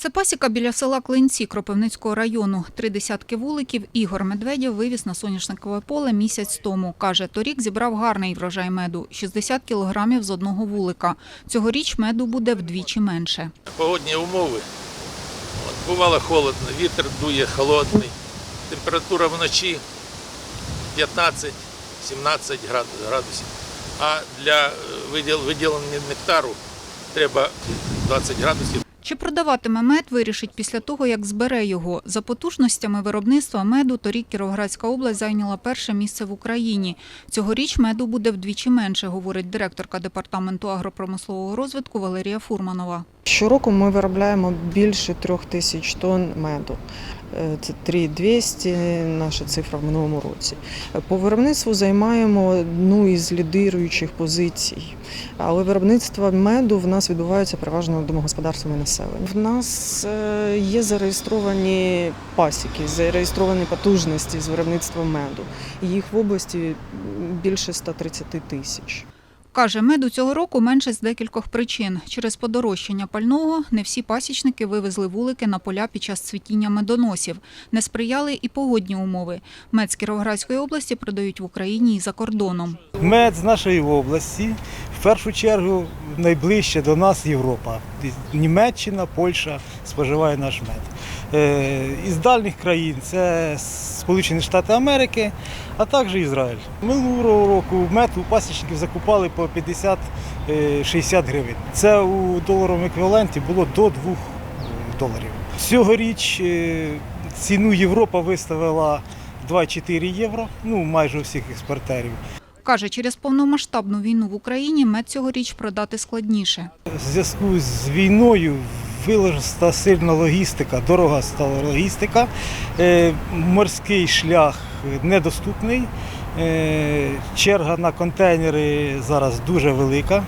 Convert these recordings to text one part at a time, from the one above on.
Це пасіка біля села Клинці Кропивницького району. Три десятки вуликів Ігор Медведєв вивіз на соняшникове поле місяць тому. Каже, торік зібрав гарний врожай меду – 60 кілограмів з одного вулика. Цьогоріч меду буде вдвічі менше. Погодні умови. От, бувало холодно, вітер дує холодний, температура вночі 15-17 град- градусів. А для е, виділ- виділення нектару треба 20 градусів. Чи продаватиме мед, вирішить після того, як збере його. За потужностями виробництва меду торік Кіровоградська область зайняла перше місце в Україні. Цьогоріч меду буде вдвічі менше, говорить директорка департаменту агропромислового розвитку Валерія Фурманова. Щороку ми виробляємо більше трьох тисяч тонн меду. Е, Це 3200 наша цифра в минулому році. По виробництву займаємо одну із лідируючих позицій. Але виробництво меду в нас відбувається переважно домогосподарствами населення. В нас е, є зареєстровані пасіки, зареєстровані потужності з виробництва меду. Їх в області більше 130 тисяч. Каже, меду цього року менше з декількох причин. Через подорожчання пального не всі пасічники вивезли вулики на поля під час цвітіння медоносів. Не сприяли і погодні умови. Мед з Кіровоградської області продають в Україні і за кордоном. Мед з нашої області, в першу чергу, найближче до нас Європа. Німеччина, Польща споживає наш мед. Е, Із дальніх країн це Сполучені Штати Америки, а також Ізраїль. Минулого року мед у пасічників закупали по 50-60 гривень. Це у доларовому еквіваленті було до 2 доларів. Цьогоріч е, ціну Європа виставила 2,4 євро, ну майже у всіх експортерів. Каже, через повномасштабну війну в Україні мед цьогоріч продати складніше. В зв'язку з війною виложена сильна логістика, дорога стала логістика, Е, морський шлях недоступний, Е, черга на контейнери зараз дуже велика. Е,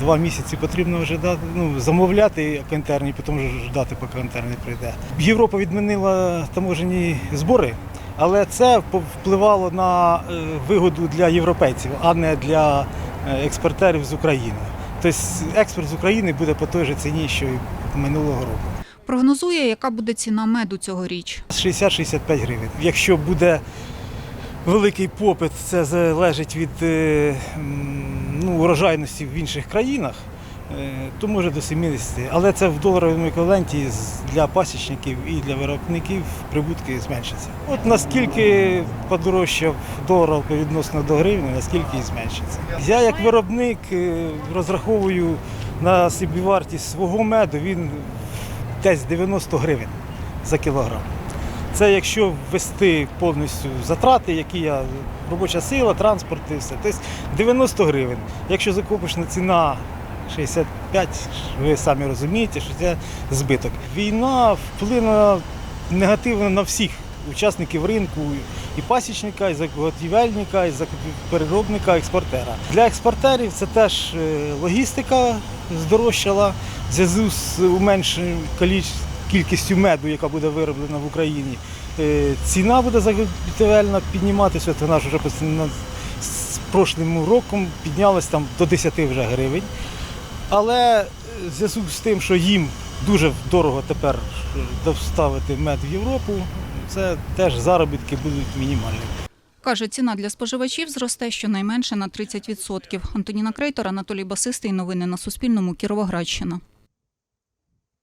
Два місяці потрібно вже дати, ну, замовляти контейнер, потім вже ждати, поки контейнер прийде. Європа відмінила таможені збори, але це впливало на вигоду для європейців, а не для експортерів з України. Тобто експорт з України буде по той же ціні, що минулого року. Прогнозує, яка буде ціна меду цьогоріч. 60-65 гривень. Якщо буде великий попит, це залежить від е, ну, урожайності в інших країнах, е, то може до 70. Але це в доларовому еквіваленті для пасічників і для виробників прибутки зменшаться. От наскільки подорожчав долар відносно до гривні, наскільки і зменшиться. Я як виробник е, розраховую на собівартість свого меду, він десь 90 гривень за кілограм. Це якщо ввести повністю затрати, які я робоча сила, транспорт і все. Тобто 90 гривень. Якщо закупочна ціна 65, ви самі розумієте, що це збиток. Війна вплинула негативно на всіх учасників ринку, і пасічника, і заготівельника, і переробника, експортера. Для експортерів це теж е, логістика здорожчала в зв'язку з уменшенням кількістю меду, яка буде вироблена в Україні, е, ціна буде заготівельна підніматися. От вона ж вже з прошлим роком піднялась там до 10 вже гривень. Але е, в зв'язку з тим, що їм дуже дорого тепер е, доставити мед в Європу, це теж заробітки будуть мінімальні. Каже, ціна для споживачів зросте щонайменше на 30%. Антоніна Крейтор, Анатолій Басистий. Новини на Суспільному. Кіровоградщина.